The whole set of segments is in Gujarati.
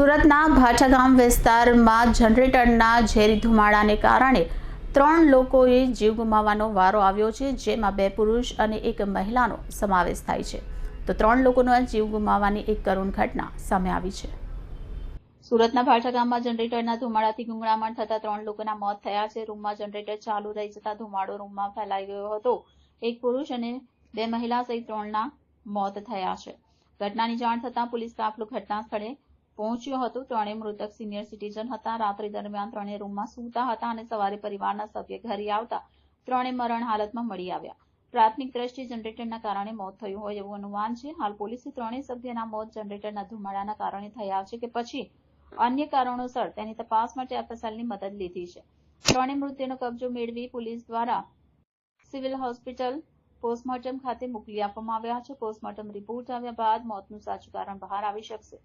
સુરતના ભાટાગામ વિસ્તારમાં જનરેટરના ઝેરી ધુમાડાને કારણે ત્રણ લોકોએ જીવ ગુમાવવાનો વારો આવ્યો છે, જેમાં બે પુરુષ અને એક મહિલાનો સમાવેશ થાય છે. તો ત્રણ લોકોનો જીવ ગુમાવવાની એક કરુણ ઘટના સામે આવી છે. સુરતના ભાટા ગામમાં જનરેટરના ધુમાડાથી ગુંગળામણ થતા ત્રણ લોકોના મોત થયા છે. રૂમમાં જનરેટર ચાલુ રહી જતા ધુમાડો રૂમમાં ફેલાઈ ગયો હતો. એક પુરુષ અને બે મહિલા સહિત ત્રણના મોત થયા છે. ઘટનાની જાણ થતાં પોલીસ કાફલો ઘટના સ્થળે પહોંચ્યો હતો. ત્રણેય મૃતક સિનિયર સિટીઝન હતા. રાત્રિ દરમિયાન ત્રણેય રૂમમાં સૂતા હતા અને સવારે પરિવારના સભ્ય ઘરે આવતા ત્રણેય મરણ હાલતમાં મળી આવ્યા. પ્રાથમિક દ્રષ્ટિએ જનરેટરના કારણે મોત થયું હોય એવું અનુમાન છે. હાલ પોલીસે ત્રણેય સભ્યના મોત જનરેટરના ધુમાડાના કારણે થયા છે કે પછી અન્ય કારણોસર તેની તપાસ માટે એફએસએલની મદદ લીધી છે. ત્રણેય મૃતદેહનો કબજો મેળવી પોલીસ દ્વારા સિવિલ હોસ્પિટલ પોસ્ટમોર્ટમ ખાતે મોકલી આપવામાં આવ્યા છે. પોસ્ટમોર્ટમ રિપોર્ટ આવ્યા બાદ મોતનું સાચું કારણ બહાર આવી શકશે.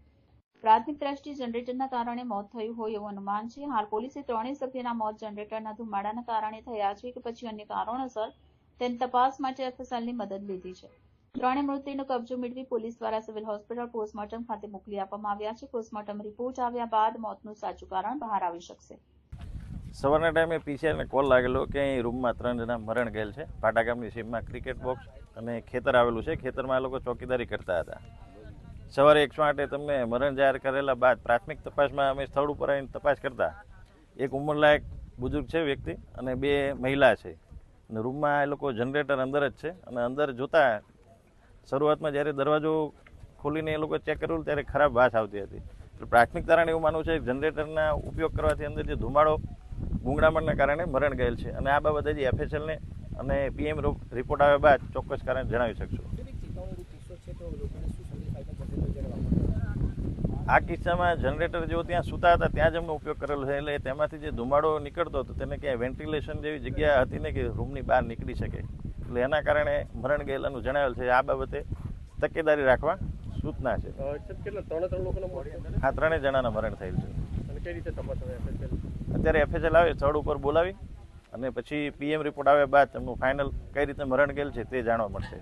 પ્રાથમિક દ્રષ્ટિએ જનરેટરના કારણે મોત થયું હોય એવું અનુમાન છે. હાલ પોલીસે ત્રણેય સભ્યના મોત જનરેટરના ધુમાડાના કારણે થયા છે કે પછી અન્ય કારણોસર તેની તપાસ માટે એફએસએલની મદદ લીધી છે. ત્રણેય મૃતદેહનો કબજો મેળવી પોલીસ દ્વારા સિવિલ હોસ્પિટલ પોસ્ટમોર્ટમ ખાતે મોકલી આપવામાં આવ્યા છે. પોસ્ટમોર્ટમ રિપોર્ટ આવ્યા બાદ મોતનું સાચું કારણ બહાર આવી શકશે. સવારના ટાઈમે પીસીઆરને કોલ લાગેલો કે અહીં રૂમમાં ત્રણ જણા મરણ ગયેલ છે. પાટા ગામની સીમમાં ક્રિકેટ બોક્સ અને ખેતર આવેલું છે. ખેતરમાં આ લોકો ચોકીદારી કરતા હતા. સવારે એકસો આઠે તમને મરણ જાહેર કરેલા બાદ પ્રાથમિક તપાસમાં અમે સ્થળ ઉપર આવીને તપાસ કરતા. એક ઉંમરલાયક બુજુર્ગ છે વ્યક્તિ અને બે મહિલા છે. અને રૂમમાં એ લોકો જનરેટર અંદર જ છે અને અંદર જોતા શરૂઆતમાં જ્યારે દરવાજો ખોલીને એ લોકો ચેક કર્યું ત્યારે ખરાબ વાસ આવતી હતી. એટલે પ્રાથમિક તારણ એવું માનવું છે કે જનરેટરના ઉપયોગ કરવાથી અંદર જે ધુમાડો ગુંગળામણના કારણે મરણ ગયેલ છે. અને આ બાબતે હજી એફએસએલને અને પીએમ રિપોર્ટ આવ્યા બાદ ચોક્કસ કારણ જણાવી શકશું. આ કિસ્સામાં જનરેટર જેઓ ત્યાં સૂતા હતા ત્યાં જ એમનો ઉપયોગ કરેલો છે. એટલે તેમાંથી જે ધુમાડો નીકળતો હતો તેને ક્યાંય વેન્ટિલેશન જેવી જગ્યા હતી ને કે રૂમની બહાર નીકળી શકે. એટલે એના કારણે મરણ ગયેલાનું જણાવેલ છે. આ બાબતે તકેદારી રાખવા સૂચના છે. હા ત્રણેય જણાના મરણ થયેલ છે? અત્યારે એફએચએલ આવે સ્થળ ઉપર બોલાવી અને પછી પીએમ રિપોર્ટ આવ્યા બાદ તેમનું ફાઇનલ કઈ રીતે મરણ ગયેલ છે તે જાણવા મળશે.